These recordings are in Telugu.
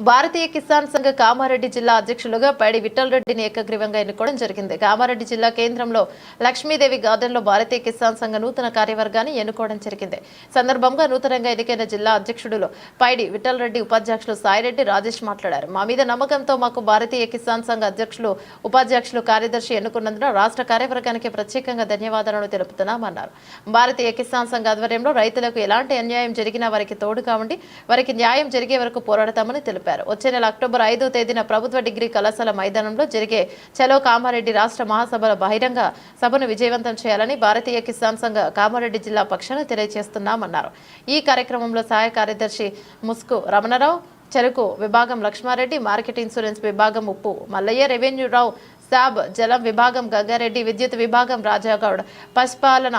భారతీయ కిసాన్ సంఘ కామారెడ్డి జిల్లా అధ్యక్షులుగా పైడి విఠల్ రెడ్డిని ఏకగ్రీవంగా ఎన్నుకోవడం జరిగింది. కామారెడ్డి జిల్లా కేంద్రంలో లక్ష్మీదేవి గార్డెన్లో భారతీయ కిసాన్ సంఘ నూతన కార్యవర్గాన్ని ఎన్నుకోవడం జరిగింది. సందర్భంగా నూతనంగా ఎన్నికైన జిల్లా అధ్యక్షుడులో పైడి విఠల్ రెడ్డి ఉపాధ్యక్షులు సాయిరెడ్డి రాజేష్ మాట్లాడారు. మా మీద నమ్మకంతో మాకు భారతీయ కిసాన్ సంఘ అధ్యక్షులు ఉపాధ్యక్షులు కార్యదర్శి ఎన్నుకున్నందున రాష్ట్ర కార్యవర్గానికి ప్రత్యేకంగా ధన్యవాదాలను తెలుపుతున్నామన్నారు. భారతీయ కిసాన్ సంఘ ఆధ్వర్యంలో రైతులకు ఎలాంటి అన్యాయం జరిగినా వారికి తోడుగా ఉండి వారికి న్యాయం జరిగే వరకు పోరాడతామని తెలిపారు వచ్చే నెల అక్టోబర్ ఐదో తేదీన ప్రభుత్వ డిగ్రీ కళాశాల మైదానంలో జరిగే చలో కామారెడ్డి రాష్ట్ర మహాసభల బహిరంగ సభను విజయవంతం చేయాలని భారతీయ కిసాన్ సంఘ కామారెడ్డి జిల్లా పక్షాన తెలియజేస్తున్నామన్నారు. ఈ కార్యక్రమంలో సహాయ కార్యదర్శి ముస్కు రమణరావు చెరుకు విభాగం లక్ష్మారెడ్డి మార్కెట్ ఇన్సూరెన్స్ విభాగం ఉప్పు మల్లయ్య రెవెన్యూ రావు శాబ్ జలం విభాగం గంగారెడ్డి విద్యుత్ విభాగం రాజాగౌడ్ పశుపాలన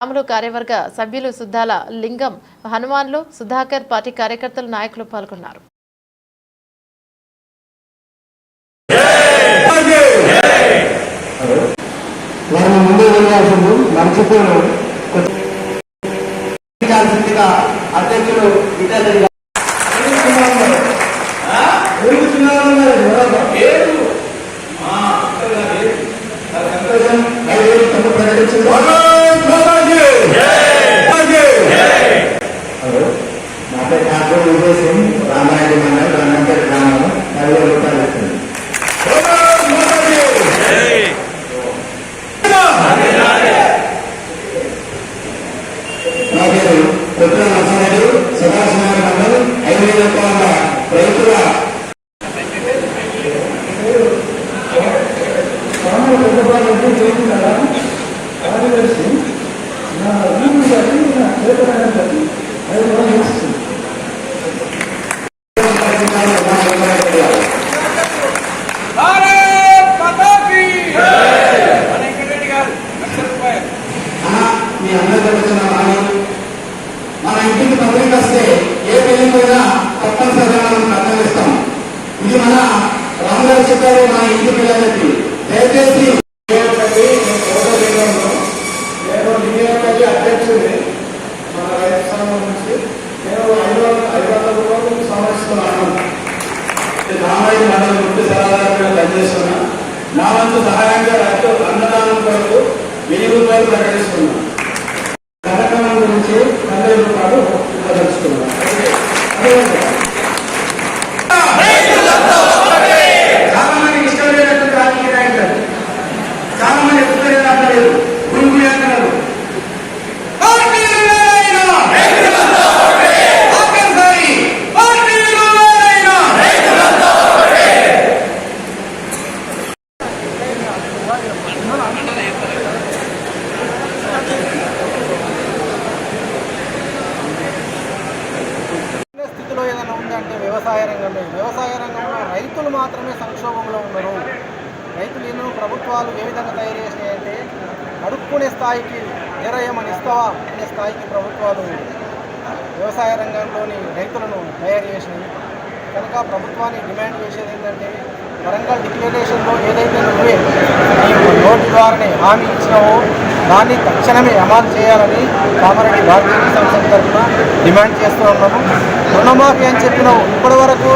రాములు కార్యవర్గ సభ్యులు సుద్దాల లింగం హనుమాన్లు సుధాకర్ పార్టీ కార్యకర్తలు నాయకులు పాల్గొన్నారు. మనం దాంట్లో ఉద్దేశం ఠాకూర్ మండలం రామంపేట గ్రామం పదివేల రూపాయలు ఇస్తుంది నా పేరు కొత్త నరసింహారెడ్డి సదాశివనగర్ మండలం ఐదు వేల రూపాయల రైతుల భారత్ మాతా కీ మన వెంకటరెడ్డి గారు లక్ష రూపాయలు అన్న మీ అందరికీ వచ్చిన రాని మన ఇంటికి పబ్లిక్ వస్తే ఏ పెళ్ళికైనా తప్పనిసరిగా మనం కట్టం ఇస్తాం ఇది మన రామగారు చెప్పారు మా ఇంటి పిల్లలకి. దయచేసి నేను నియోజకవర్గ అధ్యక్షుడిని మన రైతు సంఘం నుంచి. నేను ఐదు వందల ఐదు వందల రూపాయలు సమర్పిస్తున్నాను. రామాయణ మండలం ముఖ్య సలహాదారుగా పనిచేస్తున్నా. నా వంతు సహాయంగా రైతు అన్నదానం కొరకు వెయ్యి రూపాయలు ప్రకటిస్తున్నాను కార్యక్రమం గురించి పదివేల రూపాయలు ప్రకటిస్తున్నాను చాలా మంది ఇష్టం లేనటువంటి రాజకీయ నాయకులు చాలా మంది ఎత్తులేదు గురుగు అంటారు స్థితిలో ఏదైనా ఉందంటే వ్యవసాయ రంగంలో వ్యవసాయ రంగంలో రైతులు మాత్రమే సంక్షోభంలో ఉన్నారు. రైతులను ప్రభుత్వాలు ఏ విధంగా తయారు చేసినాయంటే అడుక్కునే స్థాయికి నిరయమని ఇస్తావా అనే స్థాయికి ప్రభుత్వాలు వ్యవసాయ రంగంలోని రైతులను తయారు చేసినాయి. కనుక ప్రభుత్వాన్ని డిమాండ్ చేసేది ఏంటంటే వరంగల్ డిక్లరేషన్లో ఏదైతే నువ్వే నీవు నోటి ద్వారానే హామీ ఇచ్చినావో దాన్ని తక్షణమే అమలు చేయాలని కామారెడ్డి భారతీయ సంస్థ తరఫున డిమాండ్ చేస్తూ ఉన్నాము. రుణమాఫీ అని చెప్పినావు ఇప్పటి వరకు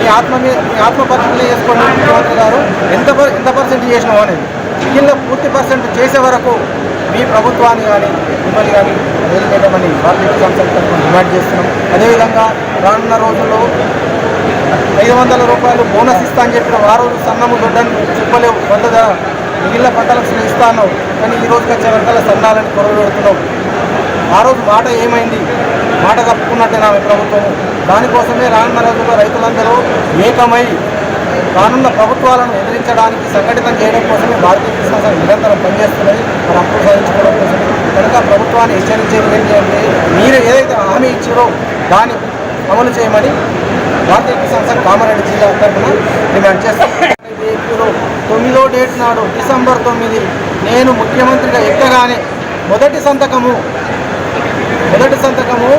మీ ఆత్మ మీద నీ ఆత్మ పరిశీలన చేసుకోండి ముఖ్యమంత్రి గారు. ఎంత ఎంత పర్సెంట్ చేసినావు అనేది? మిగిలిన పూర్తి పర్సెంట్ చేసే వరకు మీ ప్రభుత్వాన్ని కానీ మిమ్మల్ని కానీ వదిలిపెట్టమని భారతీయ కిసాన్ డిమాండ్ చేస్తున్నాం. అదేవిధంగా రానున్న రోజుల్లో ఐదు వందల రూపాయలు బోనస్ ఇస్తా అని చెప్పిన ఆ రోజు సన్నము దొడ్డని చెప్పలేవు. వంద మిగిలిన పంటలకు ఇస్తాను కానీ ఈ రోజుకి వచ్చే వంటల సన్నాలని కొరవ ఆ రోజు మాట ఏమైంది? మాట తప్పుకున్నట్టే నా ప్రభుత్వం దానికోసమే రానున్న రోజుల్లో రైతులందరూ ఏకమై రానున్న ప్రభుత్వాలను ఎదిరించడానికి సంఘటితం చేయడం కోసమే భారతీయ కిసాన్ సంఘ్ నిరంతరం పనిచేస్తున్నది. మన అప్పులు సాధించుకోవడం కోసం కనుక ప్రభుత్వాన్ని హెచ్చరించేది ఏంటంటే మీరు ఏదైతే హామీ ఇచ్చారో దాన్ని అమలు చేయమని భారతీయ కిసాన్ సంఘ్ కామారెడ్డి జిల్లా తరఫున డిమాండ్ చేస్తాం. తొమ్మిదో డేట్ నాడు డిసెంబర్ తొమ్మిది నేను ముఖ్యమంత్రిగా ఎక్కగానే మొదటి సంతకము మొదటి సంతకము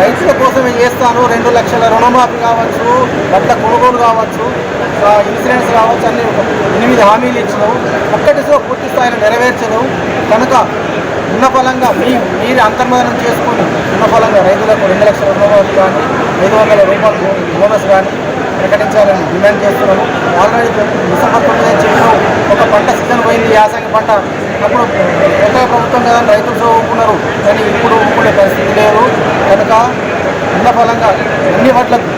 రైతుల కోసమే చేస్తాను? రెండు లక్షల రుణమాఫీ కావచ్చు బట్ల కొనుగోలు కావచ్చు ఇన్సూరెన్స్ కావచ్చు అన్ని ఎనిమిది హామీలు ఇచ్చినావు ఒక్కటితో పూర్తి స్థాయిలో నెరవేర్చను. కనుక ఉన్న ఫలంగా మీ మీరు అంతర్మదనం చేసుకొని ఉన్న ఫలంగా రైతులకు రెండు లక్షల రుణమాఫీ కానీ ఐదు వందల రూపాయలు బోనస్ కానీ ప్రకటించాలని డిమాండ్ చేస్తున్నాము ఆల్రెడీ డిసెంబర్ తొమ్మిది చెప్పినాం ఒక పంట సీజన్ పోయింది. యాసంగి పంట అప్పుడు కొత్త ప్రభుత్వం కదా రైతులు చదువుకున్నారు కానీ ఇప్పుడు ఊపుకునే పరిస్థితి లేదు. కనుక ఉన్న ఫలంగా అన్ని వడ్లకు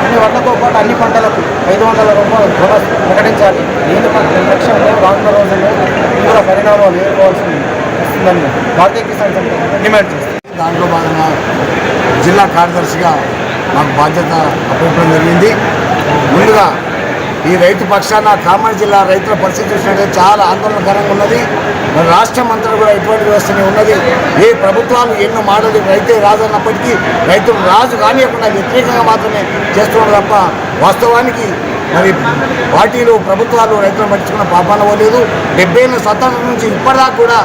అన్ని వడ్లతో పాటు అన్ని పంటలకు ఐదు వందల రూపాయలు బోనస్ ప్రకటించాలి. దీని లక్ష్యంలో రానున్న రోజుల్లో తీవ్ర పరిణామాలు ఎదుర్కోవాల్సి వస్తుందని భారతీయ కిసాన్ సంఘం డిమాండ్ చేస్తుంది. దాంట్లో భాగంగా జిల్లా కార్యదర్శిగా నాకు బాధ్యత అప్పగించడం జరిగింది. ముందుగా ఈ రైతు పక్షాన కామారెడ్డి జిల్లా రైతుల పరిస్థితి చూసినట్టు చాలా ఆందోళనకరంగా ఉన్నది. మన రాష్ట్రం అంతా కూడా ఇటువంటి వ్యవస్థనే ఉన్నది. ఏ ప్రభుత్వాలు ఎన్నో మాటలు రైతే రాజు అన్నప్పటికీ రైతులు రాజు కానియకుండా వ్యతిరేకంగా మాత్రమే చేస్తున్నారు తప్ప వాస్తవానికి మరి పార్టీలు ప్రభుత్వాలు రైతులను పట్టించుకున్న పాపాన పోలేదు. డెబ్బై ఎనిమిది స్వతంత్రం నుంచి ఇప్పటిదాకా కూడా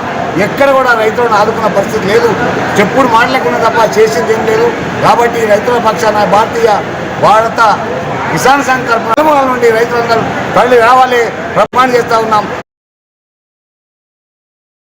ఎక్కడ కూడా రైతులను ఆదుకున్న పరిస్థితి లేదు. చెప్పుడు మాటలేకుండా తప్ప చేసింది ఏం లేదు. కాబట్టి రైతుల పక్షాన భారతీయ భారత కిసాన్ సంకల్పం నుండి రైతులందరూ తరలి రావాలి. ప్రమాణం చేస్తూ ఉన్నాం.